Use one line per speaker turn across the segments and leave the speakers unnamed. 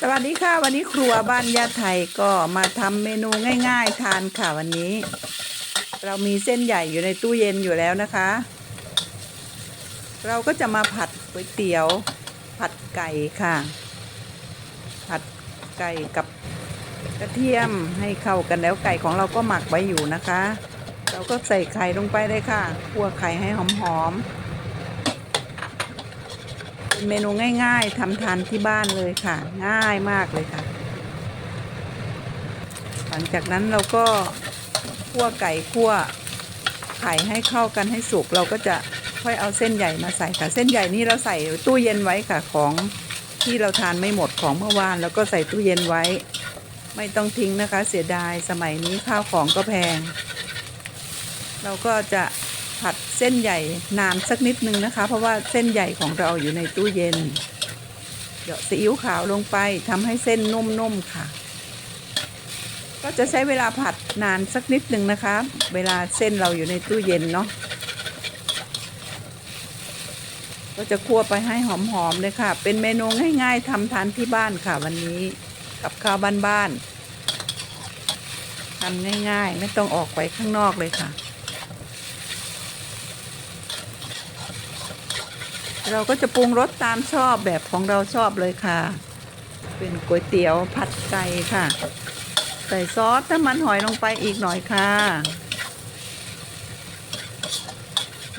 สวัสดีค่ะ วันนี้ครัวบ้านยาไทยก็มาทำเมนูง่าย ๆ ทานค่ะวันนี้ เรามีเส้นใหญ่อยู่ในตู้เย็นอยู่แล้วนะคะ เราก็จะมาผัดก๋วยเตี๋ยว ผัดไก่ค่ะ ผัดไก่กับกระเทียมให้เข้ากันแล้วไก่ของเราก็หมักไว้อยู่นะคะ เราก็ใส่ไข่ลงไปเลยค่ะคั่วไข่ให้หอมๆ เมนูง่าย ๆทำทานที่บ้านเลยค่ะ ง่ายมากเลยค่ะ หลังจากนั้นเราก็คั่วไก่คั่วไข่ให้เข้ากันให้สุกเราก็จะค่อยเอาเส้นใหญ่มาใส่ค่ะ เส้นใหญ่นี่เราใส่ตู้เย็นไว้ค่ะของที่เราทานไม่หมดของเมื่อวาน แล้วก็ใส่ตู้เย็นไว้ ไม่ต้องทิ้งนะคะ เสียดายสมัยนี้ข้าวของก็แพง เราก็จะ ผัดเส้นใหญ่นานสักนิดนึงนะคะ เพราะว่าเส้นใหญ่ของเราอยู่ในตู้เย็นเดี๋ยวซีอิ๊วขาวลงไปทำให้เส้นนุ่มๆค่ะ ก็จะใช้เวลาผัดนานสักนิดนึงนะคะ เวลาเส้นเราอยู่ในตู้เย็นเนาะก็จะคั่วไปให้หอมๆเลยค่ะ เป็นเมนูง่ายๆทำทานที่บ้านค่ะ วันนี้กับข้าวบ้านๆทำง่ายๆ ไม่ต้องออกไปข้างนอกเลยค่ะ เราก็จะปรุงรสตามชอบแบบของเราชอบเลยค่ะ เป็นก๋วยเตี๋ยวผัดไก่ค่ะ ใส่ซอสน้ำมันหอยลงไปอีกหน่อยค่ะ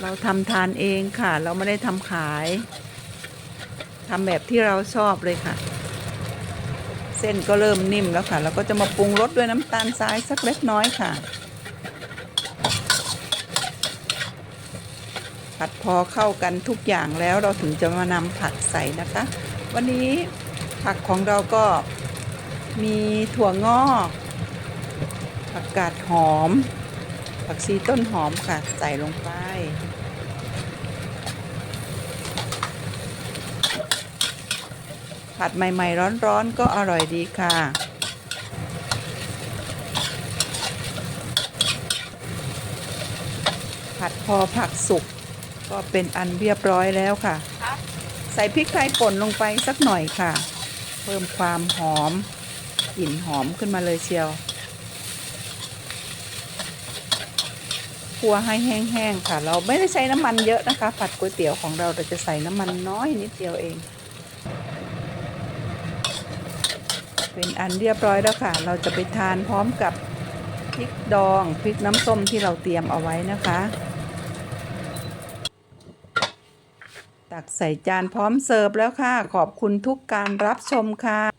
เราทำทานเองค่ะ เราไม่ได้ทำขายทำแบบที่เราชอบเลยค่ะ เส้นก็เริ่มนิ่มแล้วค่ะ เราก็จะมาปรุงรสด้วยน้ำตาลทรายสักเล็กน้อยค่ะ ผัดพอเข้ากันทุกอย่างแล้วเราถึงจะมานำผักใส่นะคะ วันนี้ผักของเราก็มีถั่วงอก ผักกาดหอม ผักชีต้นหอมค่ะใส่ลงไป ผัดใหม่ๆร้อนๆก็อร่อยดีค่ะผัดพอผักสุก ก็เป็นอันเรียบร้อยแล้วค่ะ ใส่พริกไทยป่นลงไปสักหน่อยค่ะ เพิ่มความหอมกลิ่นหอมขึ้นมาเลยเชียวคั่วให้แห้งๆค่ะ เราไม่ได้ใช้น้ำมันเยอะนะคะ ผัดก๋วยเตี๋ยวของเราเราจะใส่น้ำมันน้อยนิดเดียวเอง เป็นอันเรียบร้อยแล้วค่ะ เราจะไปทานพร้อมกับพริกดองพริกน้ำส้มที่เราเตรียมเอาไว้นะคะ ตักใส่จานพร้อมเสิร์ฟแล้วค่ะ ขอบคุณทุกการรับชมค่ะ